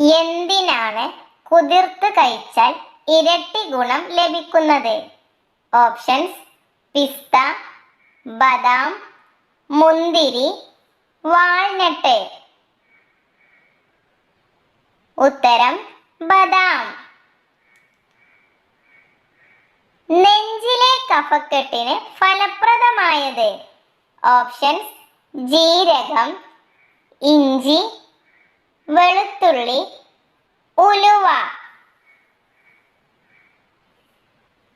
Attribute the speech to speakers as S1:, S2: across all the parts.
S1: എന്തിനാണ് കുതിർത്ത് കഴിച്ചാൽ ഇരട്ടി ഗുണം ലഭിക്കുന്നത്? ഓപ്ഷൻസ് പിസ്ത ബദാം മുന്തിരി വാൾനട്ട്. ഉത്തരം ബദാം. നെഞ്ചിലെ കഫക്കെട്ടിന് ഫലപ്രദമായത്? ഓപ്ഷൻസ് ജീരകം ഇഞ്ചി വെളുത്തുള്ളി ഉലുവ.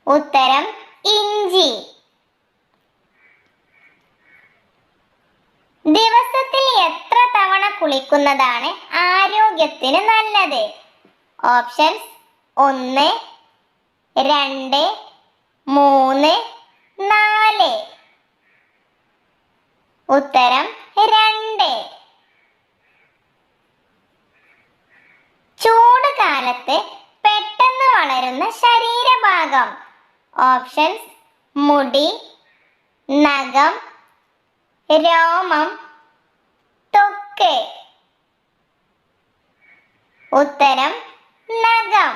S1: ഉത്തരം ഇഞ്ചി. ദിവസത്തിൽ എത്ര തവണ കുളിക്കുന്നതാണ് ആരോഗ്യത്തിന് നല്ലത്? ഓപ്ഷൻസ് ഒന്ന് രണ്ട് മൂന്ന് നാല്. ഉത്തരം രണ്ട് ചൂട് കാലത്ത് പെട്ടെന്ന് വളരുന്ന ശരീരഭാഗം. ഓപ്ഷൻസ് മുടി നഖം രോമം തൊക്ക്. ഉത്തരം നഖം.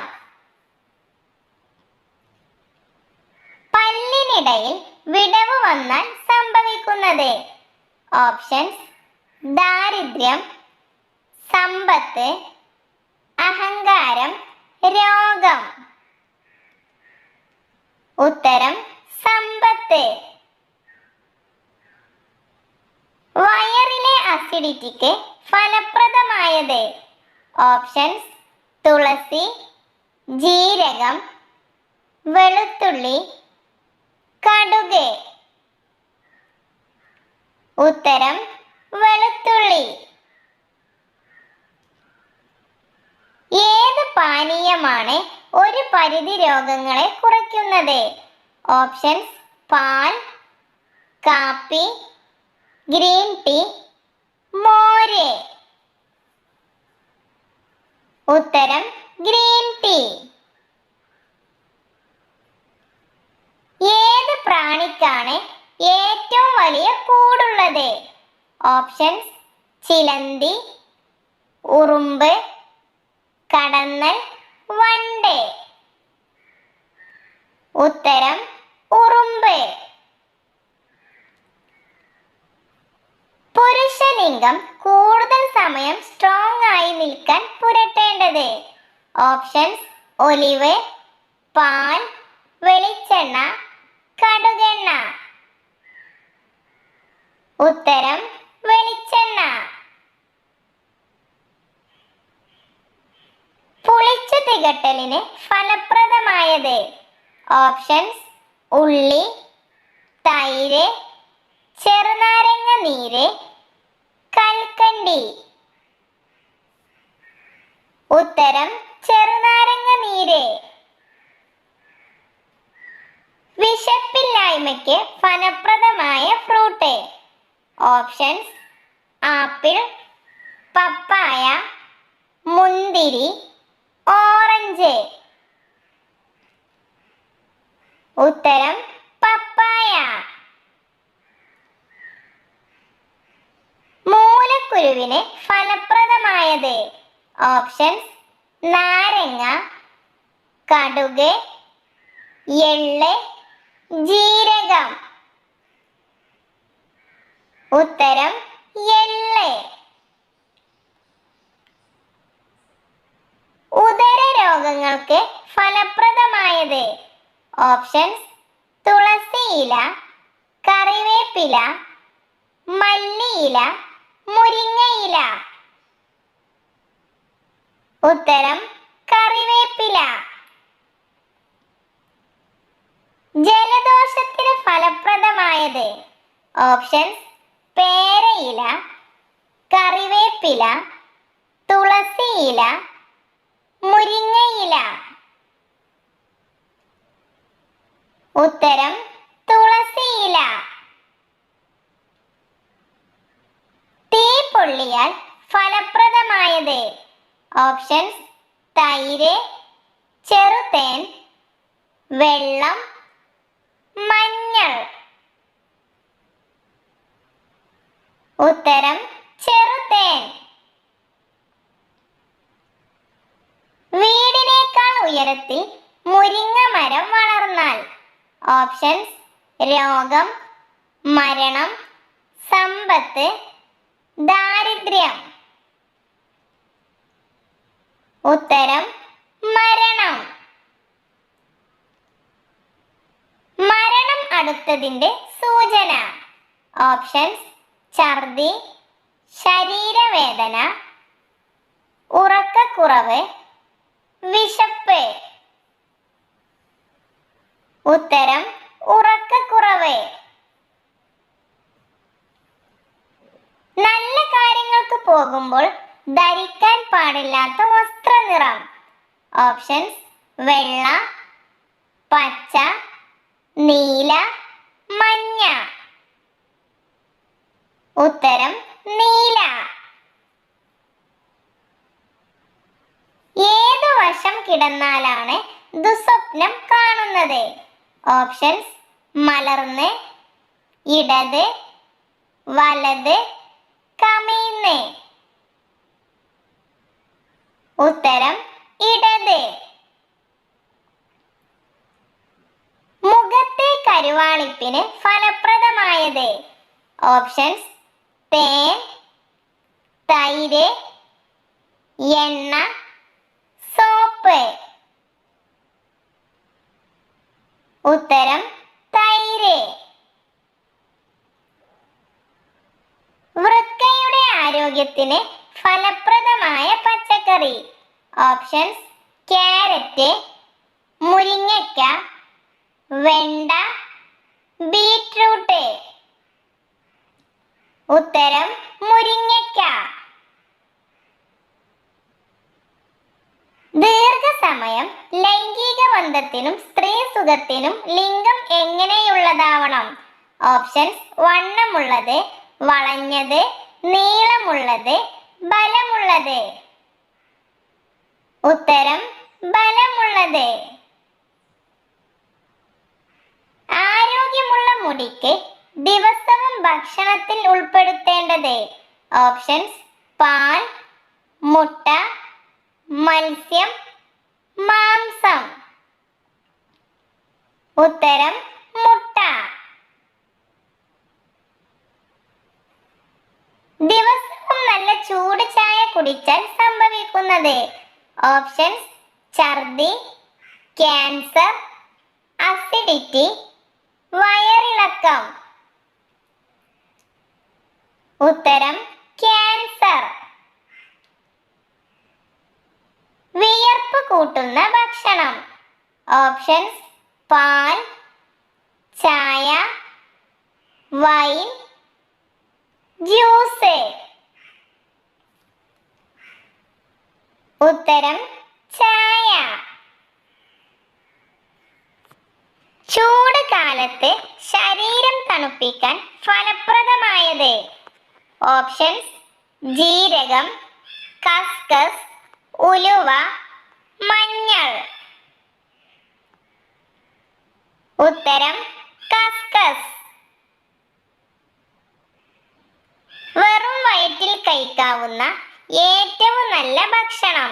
S1: പല്ലിനിടയിൽ വിടവ് വന്നാൽ സംഭവിക്കുന്നത്. ഓപ്ഷൻസ് ദാരിദ്ര്യം സമ്പത്ത് അഹങ്കാരം രോഗം. ഉത്തരം സമ്പത്ത്. വയറിലെ അസിഡിറ്റിക്ക് ഫലപ്രദമായത്. ഓപ്ഷൻസ് തുളസി ജീരകം വെളുത്തുള്ളി കടുക്. ഉത്തരം വെളുത്തുള്ളി ഏത് പാനീയമാണ് ഒരു പരിധി രോഗങ്ങളെ കുറയ്ക്കുന്നത്. ഓപ്ഷൻസ് പാൽ കാപ്പി ഗ്രീൻ ടീ മോര്. ഉത്തരം ഗ്രീൻ ടീ. ഏത് പ്രാണിക്കാണ് ഏറ്റവും വലിയ കൂടുള്ളത്? ഓപ്ഷൻസ് ചിലന്തി ഉറുമ്പ് കടന്നൽ വണ്ടേ ഉത്തരം ഉറുമ്പ്. പുരുഷലിംഗം കൂടുതൽ സമയം സ്ട്രോങ് ആയി നിൽക്കാൻ പുരട്ടേണ്ടത്. ഓപ്ഷൻസ് ഒലിവ് പാൽ വെളിച്ചെണ്ണ കടുകെണ്ണ. ഉത്തരം വെളിച്ചെണ്ണ. പുളിച്ചു തികട്ടലിന് ഫലപ്രദമായത് ഓപ്ഷൻസ് ഉള്ളി തൈര് ചെറുനാരങ്ങ നീര് കൽക്കണ്ടി. ഉത്തരം ചെറുനാരങ്ങ നീര്. വിശപ്പില്ലായ്മയ്ക്ക് ഫലപ്രദമായ ഫ്രൂട്ട്. ഓപ്ഷൻസ് ആപ്പിൾ പപ്പായ മുന്തിരി ഉത്തരം പപ്പായ. മൂലക്കുരുവിന് ഫലപ്രദമായത് ഓപ്ഷൻസ് നാരങ്ങ കടുക് എള്ള് ജീരകം. ഉത്തരം എള്ള്. ഉദര രോഗങ്ങൾക്ക് ഫലപ്രദമായത് ഓപ്ഷൻസ് തുളസിയില കറിവേപ്പില മല്ലിയില മുരിങ്ങയില ഉത്തരം കറിവേപ്പില. ജലദോഷത്തിന് ഫലപ്രദമായത്. ഓപ്ഷൻസ് പേരയില കറിവേപ്പില തുളസിയില മുരിങ്ങയില ഉത്തരം തുളസിയില. തീ പൊള്ളിയാൽ ഫലപ്രദമായത്. ഓപ്ഷൻസ് തൈര് ചെറുതേൻ വെള്ളം മഞ്ഞൾ. ഉത്തരം ചെറുതേൻ. വീടിനേക്കാൾ ഉയരത്തിൽ മുരിങ്ങ മരം വളർന്നാൽ. ഓപ്ഷൻസ് രോഗം മരണം സമ്പത്ത് ദാരിദ്ര്യം. ഉത്തരം മരണം. മരണം അടുത്തതിന്റെ സൂചന. ഓപ്ഷൻസ് ഛർദി ശരീരവേദന ഉറക്കക്കുറവ് വിശപ്പ്. ഉത്തരം ഉറക്കക്കുറവ്. നല്ല കാര്യങ്ങൾക്ക് പോകുമ്പോൾ ധരിക്കാൻ പാടില്ലാത്ത വസ്ത്രനിറം. ഓപ്ഷൻസ് വെള്ള പച്ച നീല മഞ്ഞ. ഉത്തരം നീല. ഏതു വശം കിടന്നാലാണ് ദുസ്വപ്നം കാണുന്നത്? ഓപ്ഷൻസ് മലർന്ന് ഇടത് വലത് കമിഴ്ന്ന്. ഉത്തരം ഇടത്. മുഖത്തെ കരുവാളിപ്പിന് ഫലപ്രദമായത്. ഓപ്ഷൻസ് തേൻ തൈര് എണ്ണ സോപ്പ്. ഉത്തരം തൈര്. വൃക്കയുടെ ആരോഗ്യത്തിന് ഫലപ്രദമായ പച്ചക്കറി. ഓപ്ഷൻസ് ക്യാരറ്റ് മുരിങ്ങയ്ക്ക വെണ്ട ബീറ്റ്റൂട്ട്. ഉത്തരം മുരിങ്ങയ്ക്ക. ദീർഘസമയം ലൈംഗിക ബന്ധത്തിനും സ്ത്രീ സുഖത്തിനും ലിംഗം എങ്ങനെയുള്ളതാവണം? ഓപ്ഷൻസ് വണ്ണമുള്ളത് വളഞ്ഞത് നീളമുള്ളത് ബലമുള്ളത്. ഉത്തരം ബലമുള്ളത്. ആരോഗ്യമുള്ള മുടിക്ക് ദിവസവും ഭക്ഷണത്തിൽ ഉൾപ്പെടുത്തേണ്ടത്. ഓപ്ഷൻസ് പാൽ മുട്ട മത്സ്യം മാംസം. ഉത്തരം മുട്ട. ദിവസവും നല്ല ചൂട് ചായ കുടിച്ചാൽ സംഭവിക്കുന്നത്. ഓപ്ഷൻസ് ഛർദി ക്യാൻസർ അസിഡിറ്റി വയറിളക്കം. ഉത്തരം ക്യാൻസർ. വിയർപ്പ് കൂട്ടുന്ന ഭക്ഷണം. ഓപ്ഷൻസ് പാൽ ചായ വൈൻ ജ്യൂസ്. ഉത്തരം ചായ. ചൂട് കാലത്ത് ശരീരം തണുപ്പിക്കാൻ ഫലപ്രദമായത്. ഓപ്ഷൻസ് ജീരകം കസ്കസ് ഉലുവ മഞ്ഞൾ. ഉത്തരം കസ്കസ്. വെറും വയറ്റിൽ കഴിക്കാവുന്ന ഏറ്റവും നല്ല ഭക്ഷണം.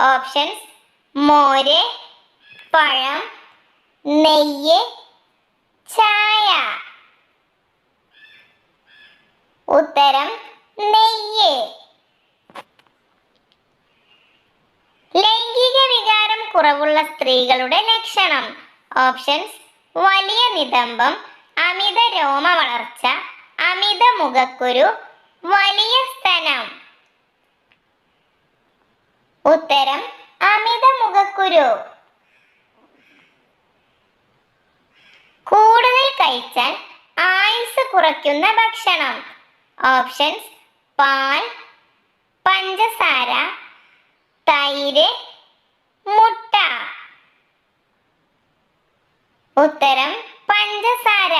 S1: ഓപ്ഷൻസ് മോര് പഴം നെയ്യ് ചായ. ഉത്തരം നെയ്യ്. ലൈംഗിക വികാരം കുറവുള്ള സ്ത്രീകളുടെ ലക്ഷണം. ഓപ്ഷൻസ് വലിയ നിതംബം അമിത രോമ വളർച്ച അമിത മുഖക്കുരു വലിയ സ്തനം. ഉത്തരം അമിത മുഖക്കുരു. കൂടുതൽ കഴിച്ചാൽ ആയുസ് കുറയ്ക്കുന്ന ഭക്ഷണം. ഓപ്ഷൻസ് പാൽ പഞ്ചസാര തൈര് മുട്ട ഉത്തരം പഞ്ചസാര.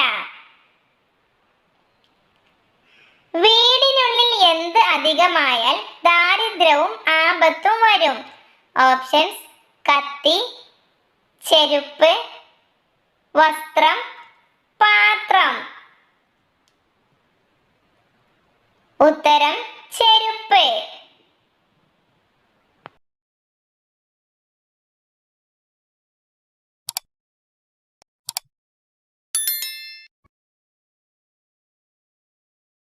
S1: വീടിനുള്ളിൽ എന്ത് അധികമായാൽ ദാരിദ്ര്യവും ആപത്തും വരും. ഓപ്ഷൻസ് കത്തി ചെരുപ്പ് വസ്ത്രം പാത്രം. ഉത്തരം ചെരുപ്പ്.